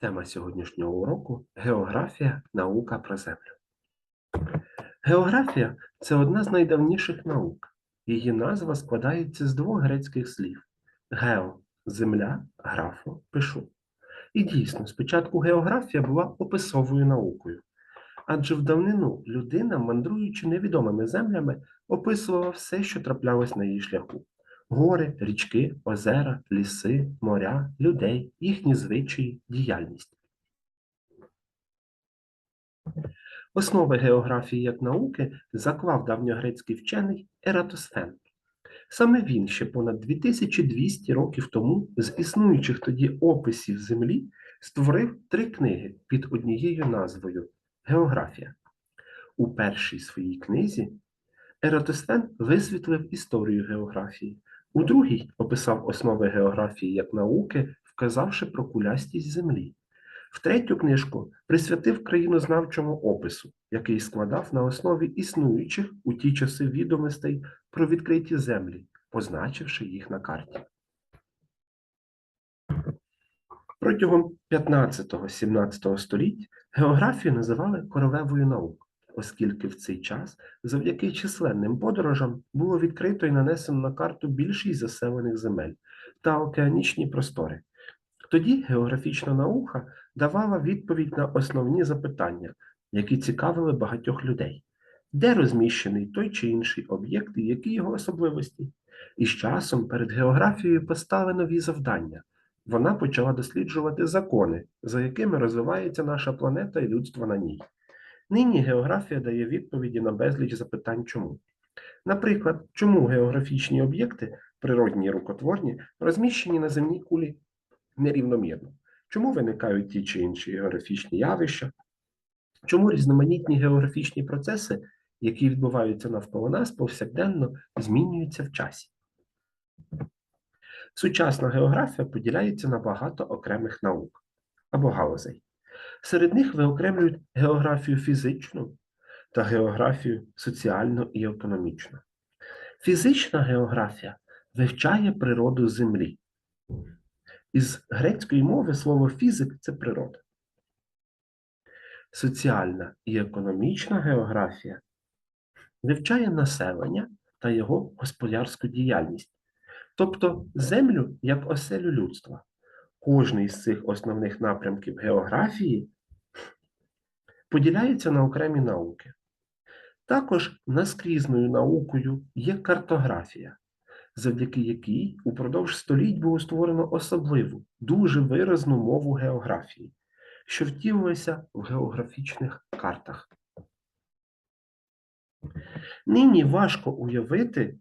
Тема сьогоднішнього уроку географія, наука про землю. Географія це одна з найдавніших наук. Її назва складається з двох грецьких слів: гео земля, графо пишу. І дійсно, спочатку географія була описовою наукою. Адже в давнину людина, мандруючи невідомими землями, описувала все, що траплялось на її шляху: гори, річки, озера, ліси, моря, людей, їхні звичаї, діяльність. Основи географії як науки заклав давньогрецький вчений Ератосфен. Саме він ще понад 2200 років тому з існуючих тоді описів Землі створив три книги під однією назвою Географія. У першій своїй книзі Ератосфен висвітлив історію географії, у другій описав основи географії як науки, вказавши про кулястість Землі. В третю книжку присвятив країнознавчому опису, який складав на основі існуючих у ті часи відомостей про відкриті землі, позначивши їх на карті. Протягом 15-17 століть географію називали королевою наук, оскільки в цей час завдяки численним подорожам було відкрито і нанесено на карту більшість заселених земель та океанічні простори. Тоді географічна наука давала відповідь на основні запитання, які цікавили багатьох людей. Де розміщений той чи інший об'єкт і які його особливості? І з часом перед географією постали нові завдання. Вона почала досліджувати закони, за якими розвивається наша планета і людство на ній. Нині географія дає відповіді на безліч запитань чому. Наприклад, чому географічні об'єкти, природні і рукотворні, розміщені на земній кулі нерівномірно? Чому виникають ті чи інші географічні явища? Чому різноманітні географічні процеси, які відбуваються навколо нас, повсякденно змінюються в часі? Сучасна географія поділяється на багато окремих наук або галузей. Серед них виокремлюють географію фізичну та географію соціальну і економічну. Фізична географія вивчає природу Землі. Із грецької мови слово фізик це природа. Соціальна і економічна географія вивчає населення та його господарську діяльність, тобто землю як оселю людства. Кожний з цих основних напрямків географії поділяється на окремі науки. Також наскрізною наукою є картографія, завдяки якій упродовж століть було створено особливу, дуже виразну мову географії, що втілилася в географічних картах. Нині важко уявити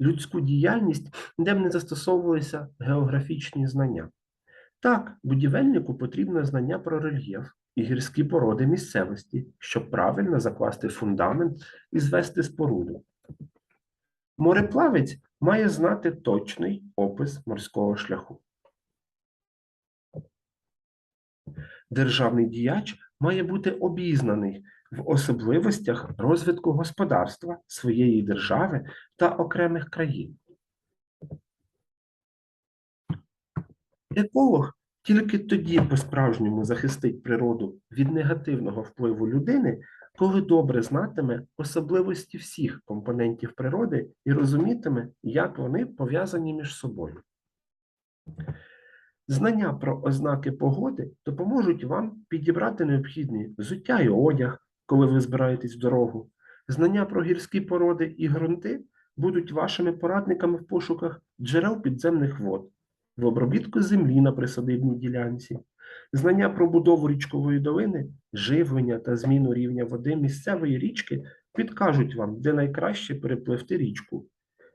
людську діяльність, де б не застосовувалися географічні знання. Так, будівельнику потрібно знання про рельєф і гірські породи місцевості, щоб правильно закласти фундамент і звести споруду. Мореплавець має знати точний опис морського шляху. Державний діяч має бути обізнаний в особливостях розвитку господарства своєї держави та окремих країн. Еколог тільки тоді по-справжньому захистить природу від негативного впливу людини, коли добре знатиме особливості всіх компонентів природи і розумітиме, як вони пов'язані між собою. Знання про ознаки погоди допоможуть вам підібрати необхідні взуття і одяг, коли ви збираєтесь в дорогу. Знання про гірські породи і ґрунти будуть вашими порадниками в пошуках джерел підземних вод, в обробітку землі на присадибній ділянці, знання про будову річкової долини, живлення та зміну рівня води місцевої річки підкажуть вам, де найкраще перепливти річку,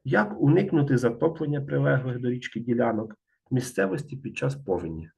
як уникнути затоплення прилеглих до річки ділянок, місцевості під час повені.